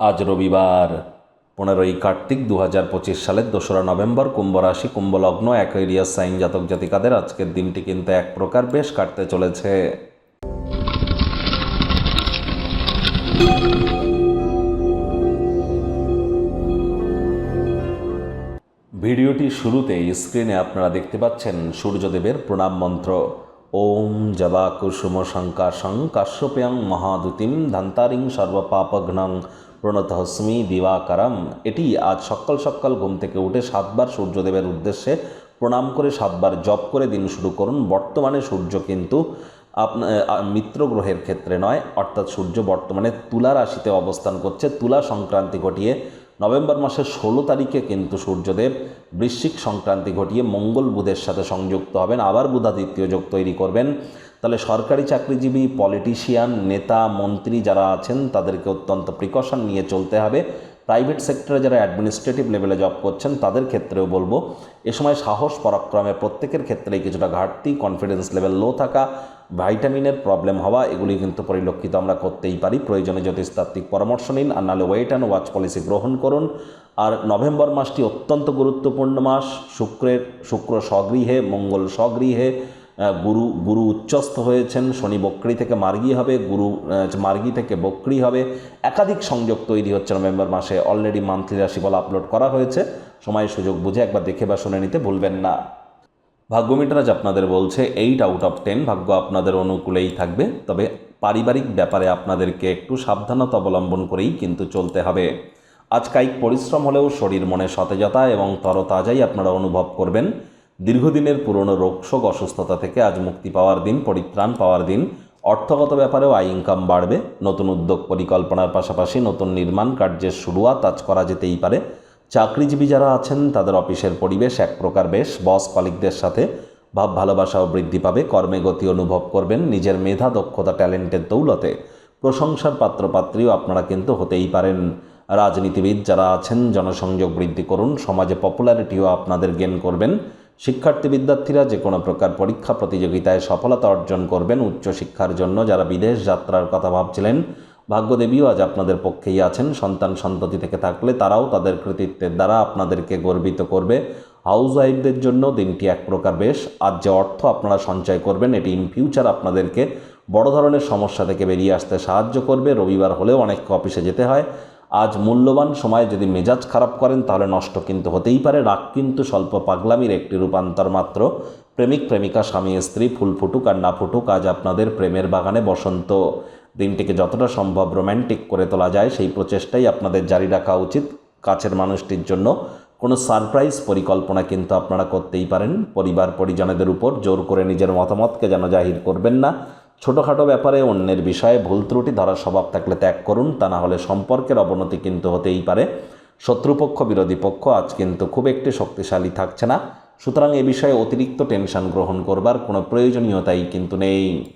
আজ রবিবার, পনেরোই কার্তিক দু হাজার পঁচিশ সালের দোসরা নভেম্বর কুম্ভ রাশি কুম্ভ লগ্ন অ্যাকোয়ারিয়াস সাইন জাতক জাতিকাদের আজকের দিনটি কিন্তু এক প্রকার বেশ কাটতে চলেছে। ভিডিওটি শুরুতে স্ক্রিনে আপনারা দেখতে পাচ্ছেন সূর্যদেবের প্রণাম মন্ত্র। ওম জবা কুসুম শঙ্কাশং কাশ্যপ্যাং মহাদুতিম ধান্তারিং সর্বপাপঘ্নং প্রণতহস্মি দিবাকারম। এটি আজ সকাল সকাল ঘুম থেকে উঠে সাতবার সূর্যদেবের উদ্দেশ্যে প্রণাম করে, সাতবার জপ করে দিন শুরু করুন। বর্তমানে সূর্য কিন্তু আপনার মিত্র গ্রহের ক্ষেত্রে নয়, অর্থাৎ সূর্য বর্তমানে তুলা রাশিতে অবস্থান করছে। তুলা সংক্রান্তি ঘটিয়ে নভেম্বর মাসের ষোলো তারিখে কিন্তু সূর্যদেব বৃশ্চিক সংক্রান্তি ঘটিয়ে মঙ্গল বুধের সাথে সংযুক্ত হবেন। আবার বুধাদিত্য যোগ তৈরি করবেন। তাহলে সরকারি চাকরিজীবী পলিটিশিয়ান নেতা, মন্ত্রী যারা আছেন, তাদেরকে অত্যন্ত প্রিকশন নিয়ে চলতে হবে। প্রাইভেট সেক্টরে যারা অ্যাডমিনিস্ট্রেটিভ লেভেলে জব করছেন, তাদের ক্ষেত্রেও বলব, এ সময় সাহস, পরাক্রমে প্রত্যেকের ক্ষেত্রেই কিছুটা ঘাটতি কনফিডেন্স লেভেল লো থাকা ভাইটামিনের প্রবলেম হওয়া, এগুলি কিন্তু পরিলক্ষিত আমরা করতেই পারি। প্রয়োজনে জ্যোতিষতাত্ত্বিক পরামর্শ নিন আর নাহলে ওয়েট অ্যান্ড ওয়াচ পলিসি গ্রহণ করুন। আর নভেম্বর মাসটি অত্যন্ত গুরুত্বপূর্ণ মাস, শুক্রের, শুক্র স্বগৃহে, মঙ্গল স্বগৃহে গুরু গুরু উচ্চস্থ হয়েছেন, শনি বক্রি থেকে মার্গী হবে, গুরু মার্গী থেকে বক্রি হবে। একাধিক সংযোগ তৈরি হচ্ছে নভেম্বর মাসে অলরেডি মান্থলি রাশিফল আপলোড করা হয়েছে। সময়, সুযোগ বুঝে একবার দেখে বা শুনে নিতে ভুলবেন না। ভাগ্যমিটার আপনাদের বলছে এইট আউট অফ টেন ভাগ্য আপনাদের অনুকূলেই থাকবে। তবে পারিবারিক ব্যাপারে আপনাদেরকে একটু সাবধানতা অবলম্বন করেই কিন্তু চলতে হবে। আজ কায়িক পরিশ্রম হলেও শরীর মনে সতেজতা এবং তরতাজাই আপনারা অনুভব করবেন। দীর্ঘদিনের পুরনো রোগশোক অসুস্থতা থেকে আজ মুক্তি পাওয়ার দিন, পরিত্রাণ পাওয়ার দিন। অর্থগত ব্যাপারেও আয় ইনকাম বাড়বে। নতুন উদ্যোগ পরিকল্পনার পাশাপাশি নতুন নির্মাণ কার্যের শুরুয়াত আজ করা যেতেই পারে। চাকরিজীবী যারা আছেন, তাদের অফিসের পরিবেশ এক প্রকার বেশ। বস কলিকদের সাথে ভাব ভালোবাসাও বৃদ্ধি পাবে। কর্মে গতি অনুভব করবেন নিজের মেধা, দক্ষতা, ট্যালেন্টের দৌলতে। প্রশংসার পাত্রপাত্রীও আপনারা কিন্তু হতেই পারেন। রাজনীতিবিদ যারা আছেন, জনসংযোগ বৃদ্ধি করুন। সমাজে পপুলারিটিও আপনাদের গেন করবেন। শিক্ষার্থী বিদ্যার্থীরা যে কোনো প্রকার পরীক্ষা প্রতিযোগিতায় সফলতা অর্জন করবেন উচ্চশিক্ষার জন্য। যারা বিদেশ যাত্রার কথা ভাবছিলেন, ভাগ্যদেবীও আজ আপনাদের পক্ষেই আছেন। সন্তান সন্ততি থেকে থাকলে তারাও তাদের কৃতিত্বের দ্বারা আপনাদেরকে গর্বিত করবে। হাউস ওয়াইফদের জন্য দিনটি এক প্রকার বেশ। আজ যে অর্থ আপনারা সঞ্চয় করবেন, এটি ইন ফিউচার আপনাদেরকে বড় ধরনের সমস্যা থেকে বেরিয়ে আসতে সাহায্য করবে। রবিবার হলেও অনেককে অফিসে যেতে হয়। আজ মূল্যবান সময়ে যদি মেজাজ খারাপ করেন, তাহলে নষ্ট কিন্তু হতেই পারে। রাগ কিন্তু স্বল্প পাগলামির একটি রূপান্তর মাত্র। প্রেমিক, প্রেমিকা, স্বামী, স্ত্রী, ফুল ফুটুক আর না ফুটুক, আজ আপনাদের প্রেমের বাগানে বসন্ত। দিনটিকে যতটা সম্ভব রোম্যান্টিক করে তোলা যায়, সেই প্রচেষ্টাই আপনাদের জারি রাখা উচিত কাছের মানুষটির জন্য। কোনো সারপ্রাইজ পরিকল্পনা কিন্তু আপনারা করতেই পারেন। পরিবার পরিজনেদের উপর জোর করে নিজের মতামতকে যেন জাহির করবেন না। ছোটোখাটো ব্যাপারে অন্যের বিষয়ে ভুল ত্রুটি ধরার স্বভাব থাকলে ত্যাগ করুন। তা না হলে সম্পর্কের অবনতি কিন্তু হতেই পারে। শত্রুপক্ষ, বিরোধী পক্ষ আজ কিন্তু খুব একটি শক্তিশালী থাকছে না। সুতরাং এ বিষয়ে অতিরিক্ত টেনশন গ্রহণ করবার কোনো প্রয়োজনীয়তাই কিন্তু নেই।